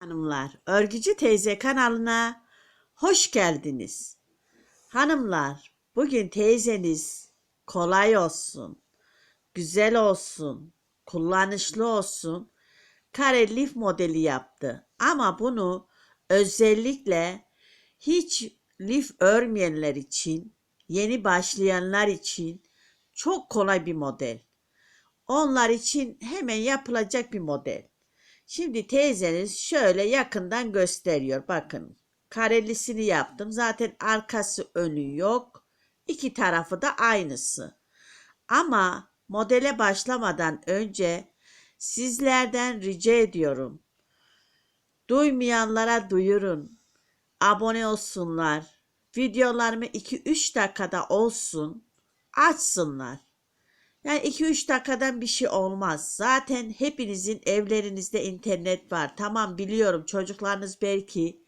Hanımlar, Örgücü Teyze kanalına hoş geldiniz. Hanımlar, bugün teyzeniz kolay olsun, güzel olsun, kullanışlı olsun. Kare lif modeli yaptı. Ama bunu özellikle hiç lif örmeyenler için, yeni başlayanlar için çok kolay bir model. Onlar için hemen yapılacak bir model. Şimdi teyzeniz şöyle yakından gösteriyor. Bakın karelisini yaptım. Zaten arkası önü yok. İki tarafı da aynısı. Ama modele başlamadan önce sizlerden rica ediyorum. Duymayanlara duyurun. Abone olsunlar. Videolarımı 2-3 dakikada olsun. Açsınlar. Yani 2-3 dakikadan bir şey olmaz. Zaten hepinizin evlerinizde internet var. Tamam biliyorum çocuklarınız belki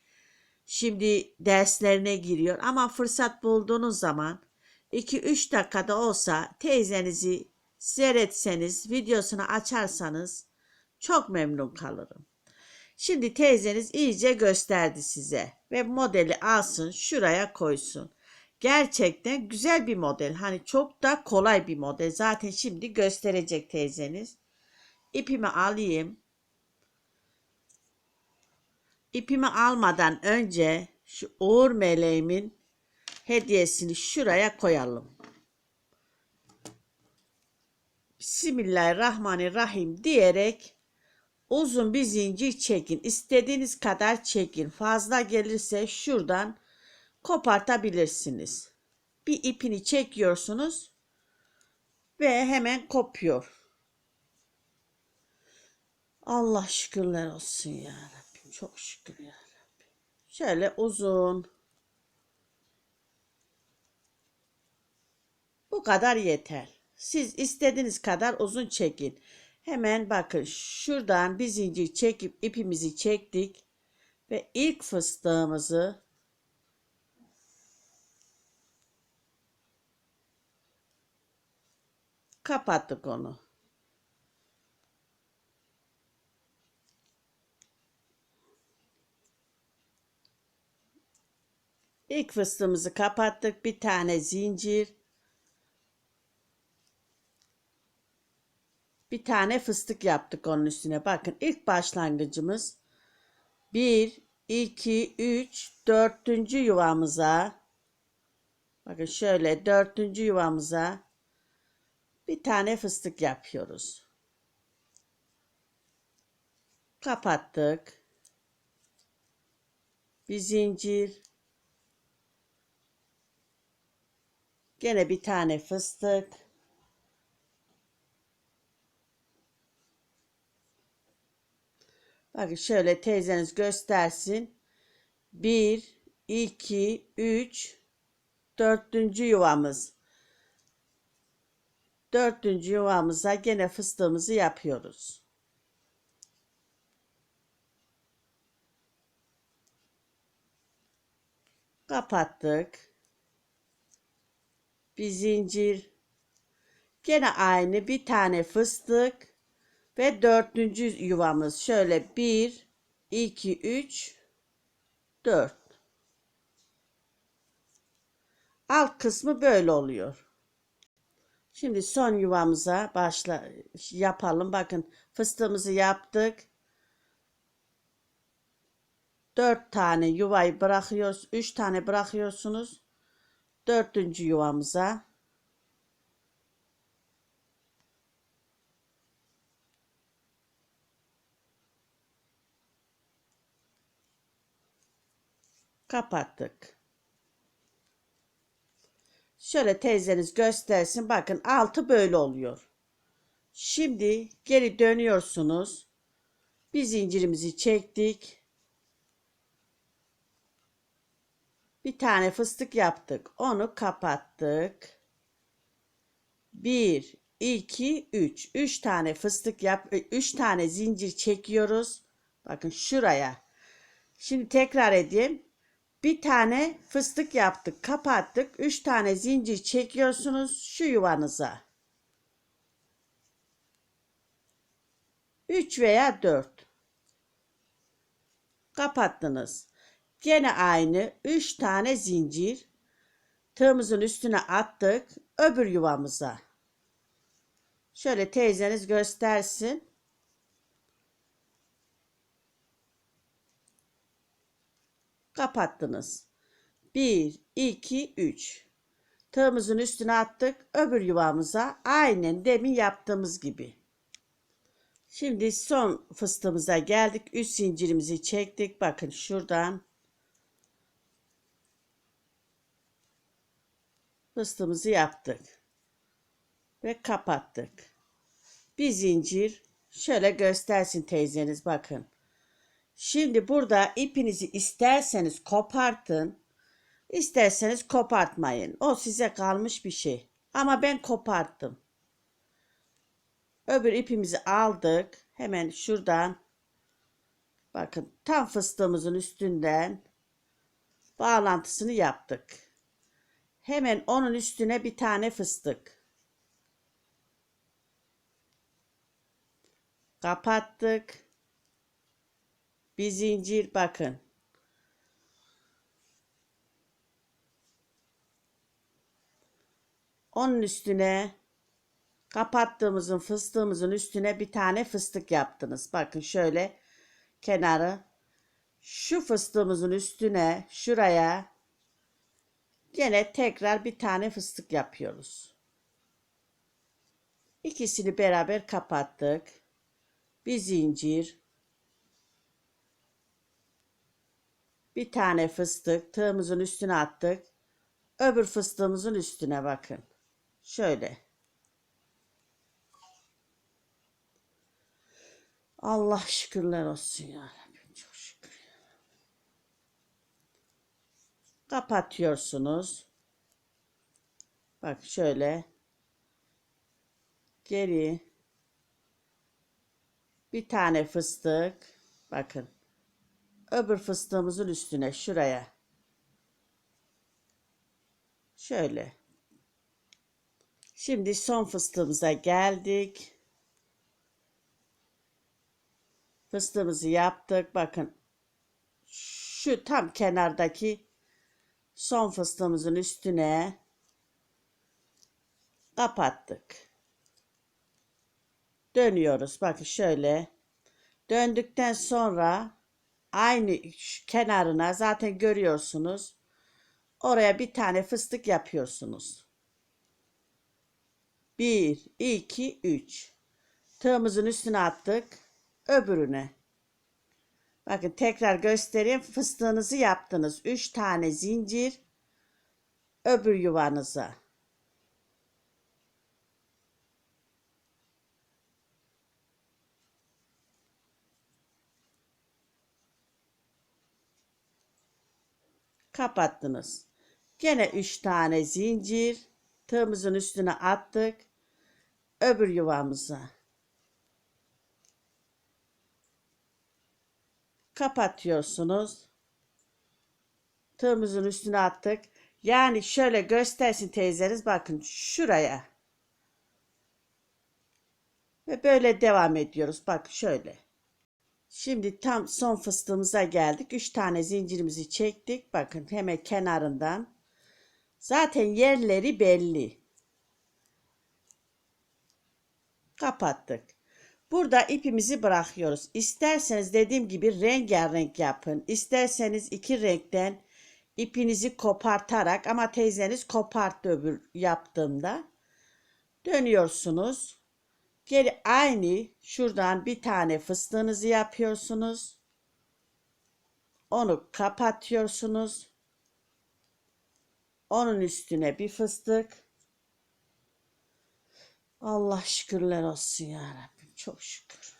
şimdi derslerine giriyor ama fırsat bulduğunuz zaman 2-3 dakikada olsa teyzenizi seyretseniz, videosunu açarsanız çok memnun kalırım. Şimdi teyzeniz iyice gösterdi size ve modeli alsın şuraya koysun. Gerçekten güzel bir model. Hani çok da kolay bir model. Zaten şimdi gösterecek teyzeniz. İpimi alayım. İpimi almadan önce şu uğur meleğimin hediyesini şuraya koyalım. Bismillahirrahmanirrahim diyerek uzun bir zincir çekin. İstediğiniz kadar çekin. Fazla gelirse şuradan kopartabilirsiniz. Bir ipini çekiyorsunuz ve hemen kopuyor. Allah şükürler olsun ya Rabbim. Çok şükür ya Rabbim. Şöyle uzun. Bu kadar yeter. Siz istediğiniz kadar uzun çekin. Hemen bakın şuradan bir zincir çekip ipimizi çektik ve ilk fıstığımızı kapattık onu. İlk fıstığımızı kapattık. Bir tane zincir. Bir tane fıstık yaptık onun üstüne. Bakın ilk başlangıcımız 1, 2, 3, 4. yuvamıza bakın şöyle 4. yuvamıza bir tane fıstık yapıyoruz. Kapattık. Bir zincir. Gene bir tane fıstık. Bakın şöyle teyzeniz göstersin. 1, 2, 3, dördüncü yuvamız. Dördüncü yuvamıza gene fıstığımızı yapıyoruz. Kapattık. Bir zincir. Gene aynı bir tane fıstık ve dördüncü yuvamız şöyle bir, iki, üç, dört. Alt kısmı böyle oluyor. Şimdi son yuvamıza başla yapalım. Bakın fıstığımızı yaptık. Dört tane yuvayı bırakıyoruz. Üç tane bırakıyorsunuz. Dördüncü yuvamıza kapattık. Şöyle teyzeniz göstersin. Bakın altı böyle oluyor. Şimdi geri dönüyorsunuz. Bir zincirimizi çektik. Bir tane fıstık yaptık. Onu kapattık. 1 2 3 3 tane fıstık yap 3 tane zincir çekiyoruz. Bakın şuraya. Şimdi tekrar edeyim. Bir tane fıstık yaptık, kapattık. Üç tane zincir çekiyorsunuz şu yuvanıza. Üç veya dört. Kapattınız. Gene aynı 3 tane zincir tığımızın üstüne attık öbür yuvamıza. Şöyle teyzeniz göstersin. Kapattınız. 1, 2, 3. Tığımızın üstüne attık. Öbür yuvamıza aynen demin yaptığımız gibi. Şimdi son fıstığımıza geldik. Üst zincirimizi çektik. Bakın şuradan fıstığımızı yaptık. Ve kapattık. Bir zincir şöyle göstersin teyzeniz bakın. Şimdi burada ipinizi isterseniz kopartın. isterseniz kopartmayın. O size kalmış bir şey. Ama ben koparttım. Öbür ipimizi aldık. Hemen şuradan bakın tam fıstığımızın üstünden bağlantısını yaptık. Hemen onun üstüne bir tane fıstık. Kapattık. Bir zincir bakın. Onun üstüne kapattığımızın fıstığımızın üstüne bir tane fıstık yaptınız. Bakın şöyle kenarı şu fıstığımızın üstüne şuraya gene tekrar bir tane fıstık yapıyoruz. İkisini beraber kapattık. Bir zincir bir tane fıstık tığımızın üstüne attık. Öbür fıstığımızın üstüne bakın. Şöyle. Allah şükürler olsun ya. Çok şükür. Kapatıyorsunuz. Bak şöyle. Geri. Bir tane fıstık. Bakın. Öbür fıstığımızın üstüne şuraya. Şöyle. Şimdi son fıstığımıza geldik. Fıstığımızı yaptık. Bakın şu tam kenardaki son fıstığımızın üstüne kapattık. Dönüyoruz. Bakın şöyle. Döndükten sonra aynı kenarına zaten görüyorsunuz. Oraya bir tane fıstık yapıyorsunuz. 1, 2, 3. Tığımızın üstüne attık. Öbürüne. Bakın tekrar göstereyim. Fıstığınızı yaptınız. 3 tane zincir. Öbür yuvanıza. Kapattınız. Gene 3 tane zincir. Tığımızın üstüne attık. Öbür yuvamıza. Kapatıyorsunuz. Tığımızın üstüne attık. Yani şöyle göstersin teyzeniz bakın şuraya. Ve böyle devam ediyoruz. Bak şöyle. Şimdi tam son fıstığımıza geldik. 3 tane zincirimizi çektik. Bakın hemen kenarından. Zaten yerleri belli. Kapattık. Burada ipimizi bırakıyoruz. İsterseniz dediğim gibi rengarenk yapın. İsterseniz iki renkten ipinizi kopartarak ama teyzeniz koparttı öbür yaptığımda. Dönüyorsunuz. Geri aynı şuradan bir tane fıstığınızı yapıyorsunuz. Onu kapatıyorsunuz. Onun üstüne bir fıstık. Allah şükürler olsun ya Rabbim. Çok şükür.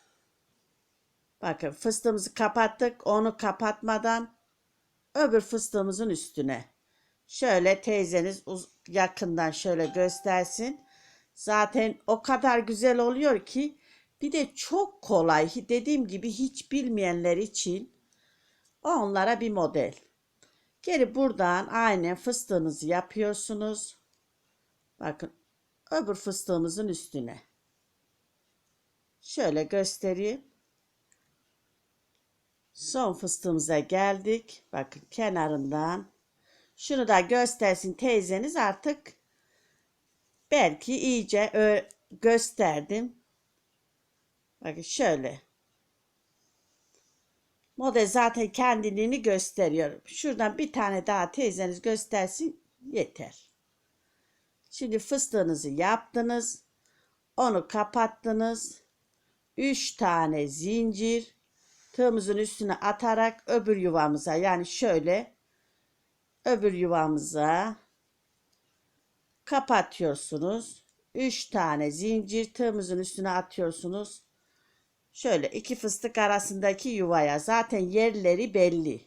Bakın fıstığımızı kapattık. Onu kapatmadan öbür fıstığımızın üstüne. Şöyle teyzeniz yakından şöyle göstersin. Zaten o kadar güzel oluyor ki bir de çok kolay. Dediğim gibi hiç bilmeyenler için onlara bir model. Geri buradan aynen fıstığınızı yapıyorsunuz. Bakın öbür fıstığımızın üstüne. Şöyle göstereyim. Son fıstığımıza geldik. Bakın kenarından. Şunu da göstersin teyzeniz artık. Belki iyice gösterdim. Bakın şöyle. Model zaten kendiliğini gösteriyor. Şuradan bir tane daha teyzeniz göstersin yeter. Şimdi fıstığınızı yaptınız. Onu kapattınız. 3 tane zincir tığımızın üstüne atarak öbür yuvamıza yani şöyle öbür yuvamıza kapatıyorsunuz. 3 tane zincir tığımızın üstüne atıyorsunuz. Şöyle iki fıstık arasındaki yuvaya zaten yerleri belli.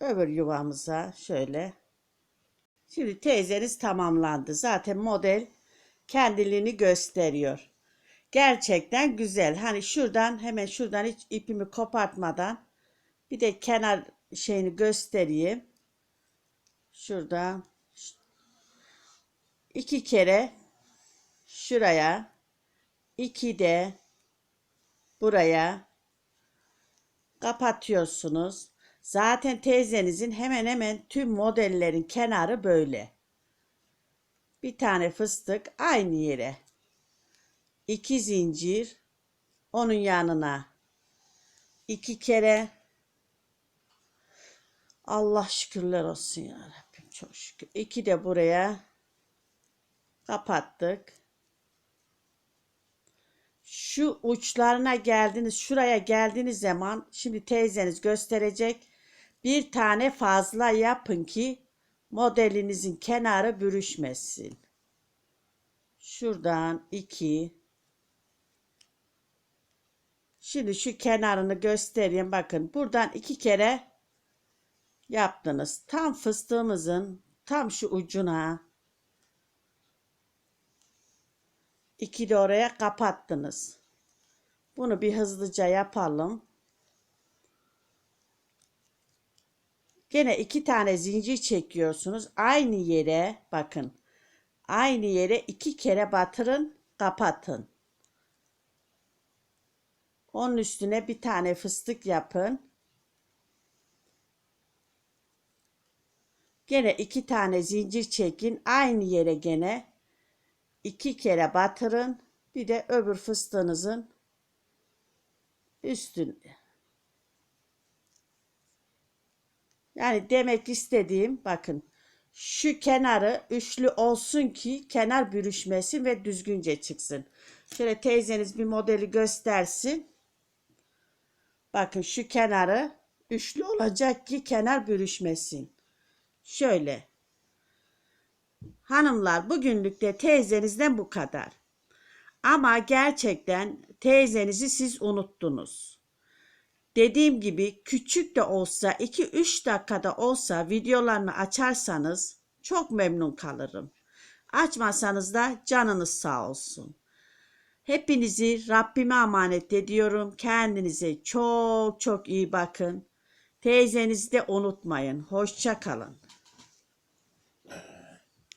Öbür yuvamıza şöyle. Şimdi teyzeniz tamamlandı. Zaten model kendiliğini gösteriyor. Gerçekten güzel. Hani şuradan hemen şuradan hiç ipimi kopartmadan bir de kenar şeyini göstereyim. Şuradan iki kere şuraya iki de buraya kapatıyorsunuz. Zaten teyzenizin hemen hemen tüm modellerin kenarı böyle. Bir tane fıstık aynı yere. iki zincir onun yanına iki kere Allah şükürler olsun ya Rabbim çok şükür. İki de buraya kapattık. Şu uçlarına geldiniz, şuraya geldiğiniz zaman şimdi teyzeniz gösterecek. Bir tane fazla yapın ki modelinizin kenarı bürüşmesin. Şuradan iki. Şimdi şu kenarını göstereyim. Bakın buradan iki kere yaptınız. Tam fıstığımızın tam şu ucuna iki de oraya kapattınız. Bunu bir hızlıca yapalım. Gene iki tane zincir çekiyorsunuz. Aynı yere bakın. Aynı yere iki kere batırın, kapatın. Onun üstüne bir tane fıstık yapın. Gene iki tane zincir çekin. Aynı yere gene iki kere batırın. Bir de öbür fıstığınızın üstüne. Yani demek istediğim bakın şu kenarı üçlü olsun ki kenar bürüşmesin ve düzgünce çıksın. Şöyle teyzeniz bir modeli göstersin. Bakın şu kenarı üçlü olacak ki kenar bürüşmesin. Şöyle. Hanımlar bugünlük de teyzenizden bu kadar. Ama gerçekten teyzenizi siz unuttunuz. Dediğim gibi küçük de olsa 2-3 dakikada olsa videolarını açarsanız çok memnun kalırım. Açmasanız da canınız sağ olsun. Hepinizi Rabbime emanet ediyorum. Kendinize çok çok iyi bakın. Teyzenizi de unutmayın. Hoşça kalın.